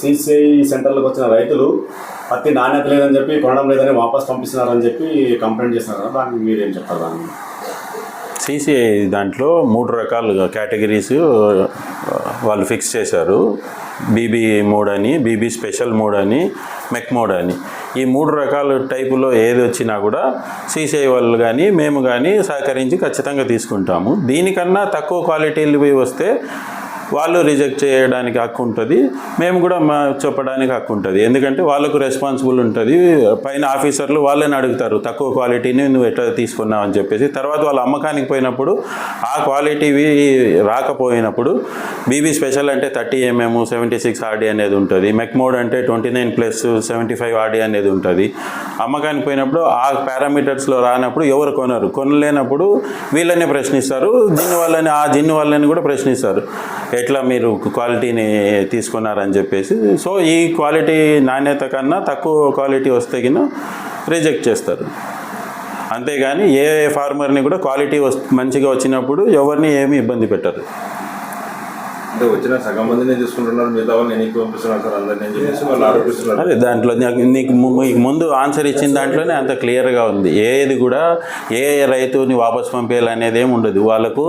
CCI సెంటర్లకు వచ్చిన రైతులు పత్తి నాణ్యత లేదని చెప్పి కొనడం లేదని వాపస్ పంపిస్తున్నారని చెప్పి కంప్లైంట్ చేస్తున్నారు? కదా దానికి మీరేం చెప్తారు దాన్ని సిసిఐ దాంట్లో మూడు రకాలుగా కేటగిరీస్ వాళ్ళు ఫిక్స్ చేశారు. బీబీ మోడ్ అని బీబీ స్పెషల్ మోడ్ అని మెక్ మోడ్ అని. ఈ మూడు రకాల టైపులో ఏది వచ్చినా కూడా సిసిఐ వాళ్ళు కానీ మేము కానీ సహకరించి ఖచ్చితంగా తీసుకుంటాము. దీనికన్నా తక్కువ క్వాలిటీలు వస్తే వాళ్ళు రిజెక్ట్ చేయడానికి హక్కు ఉంటుంది. మేము కూడా మా చెప్పడానికి హక్కు ఉంటుంది. ఎందుకంటే వాళ్ళకు రెస్పాన్సిబుల్ ఉంటుంది. పైన ఆఫీసర్లు వాళ్ళని అడుగుతారు తక్కువ క్వాలిటీని నువ్వు ఎట్లా తీసుకున్నావు? అని చెప్పేసి. తర్వాత వాళ్ళ అమ్మకానికి పోయినప్పుడు ఆ క్వాలిటీవి రాకపోయినప్పుడు బీబీ స్పెషల్ అంటే thirty MM seventy six RD అనేది ఉంటుంది. మెక్మోడ్ అంటే twenty nine plus seventy five RD అనేది ఉంటుంది. అమ్మకానికి పోయినప్పుడు ఆ పారామీటర్స్లో రానప్పుడు ఎవరు కొనరు. కొనలేనప్పుడు వీళ్ళనే ప్రశ్నిస్తారు. దీని వల్లనే ఆ జిన్ వాళ్ళని కూడా ప్రశ్నిస్తారు. ఎట్లా మీరు క్వాలిటీని తీసుకున్నారని చెప్పేసి సో ఈ క్వాలిటీ నాణ్యత కన్నా తక్కువ క్వాలిటీ వస్తే కింద రిజెక్ట్ చేస్తారు. అంతేగాని ఏ ఫార్మర్ని కూడా క్వాలిటీ మంచిగా వచ్చినప్పుడు ఎవరిని ఏమి ఇబ్బంది పెట్టరు. అంటే వచ్చిన సగం మందినే తీసుకుంటున్నారు మిగతా వాళ్ళు నేను ఎక్కువ పంపిస్తున్నారు సార్ అందరినీ చెప్పేసి వాళ్ళు ఆరోపిస్తున్నారు అదే దాంట్లో నాకు నీకు ముందు ఆన్సర్ ఇచ్చిన దాంట్లోనే అంత క్లియర్గా ఉంది. ఏది కూడా ఏ రైతుని వాపస్ పంపేయాలనేది ఏమి ఉండదు. వాళ్ళకు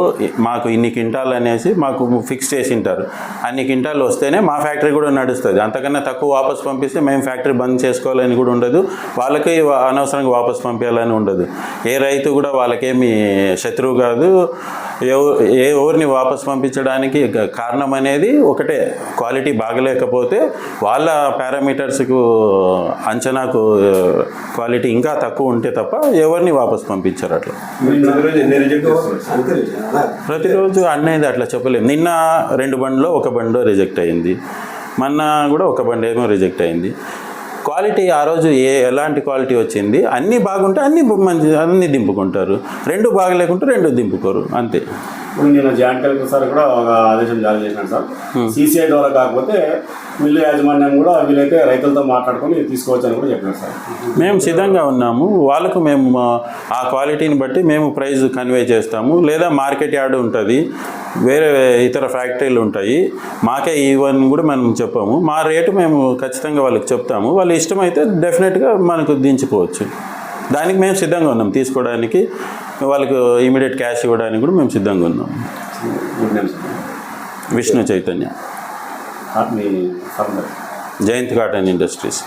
మాకు ఇన్ని క్వింటాలు అనేసి మాకు ఫిక్స్ చేసి ఉంటారు. అన్ని క్వింటాలు వస్తేనే మా ఫ్యాక్టరీ కూడా నడుస్తుంది. అంతకన్నా తక్కువ వాపస్ పంపిస్తే మేము ఫ్యాక్టరీ బంద్ చేసుకోవాలని కూడా ఉండదు. వాళ్ళకి అనవసరంగా వాపస్ పంపించాలని ఉండదు. ఏ రైతు కూడా వాళ్ళకేమి శత్రువు కాదు. ఏ ఎవరిని వాపస్ పంపించడానికి కారణం అనేది ఒకటే. క్వాలిటీ బాగలేకపోతే వాళ్ళ పారామీటర్స్కు అంచనాకు క్వాలిటీ ఇంకా తక్కువ ఉంటే తప్ప ఎవరిని వాపస్ పంపించారు అట్లా. ప్రతిరోజు అనేది అట్లా చెప్పలేము నిన్న రెండు బండ్లో ఒక బండిలో రిజెక్ట్ అయింది. మొన్న కూడా ఒక బండి ఏమో రిజెక్ట్ అయింది. క్వాలిటీ ఆ రోజు ఏ ఎలాంటి క్వాలిటీ వచ్చింది? అన్నీ బాగుంటే అన్నీ మంచి అన్నీ దింపుకుంటారు. రెండు బాగలేకుంటే రెండు దింపుకోరు. అంతే. ఇప్పుడు నేను జాయింట్ కలెక్టర్ సార్ కూడా ఒక ఆదేశం జారీ చేసినాను సార్. సిసిఐ ద్వారా కాకపోతే మిల్లు యాజమాన్యం కూడా వీలైతే రైతులతో మాట్లాడుకొని తీసుకోవచ్చు అని కూడా చెప్పినారు సార్. మేము సిద్ధంగా ఉన్నాము. వాళ్ళకు మేము ఆ క్వాలిటీని బట్టి మేము ప్రైస్ కన్వే చేస్తాము. లేదా మార్కెట్ యార్డ్ ఉంటుంది. వేరే ఇతర ఫ్యాక్టరీలు ఉంటాయి. మాకే ఇవన్నీ కూడా మనం చెప్పాము. మా రేటు మేము ఖచ్చితంగా వాళ్ళకి చెప్తాము. వాళ్ళు ఇష్టమైతే డెఫినెట్గా మనకు దించుకోవచ్చు. దానికి మేము సిద్ధంగా ఉన్నాం. తీసుకోవడానికి వాళ్ళకు ఇమీడియట్ క్యాష్ ఇవ్వడానికి కూడా మేము సిద్ధంగా ఉన్నాం. Vishnu Chaitanya. Jayant cotton industries.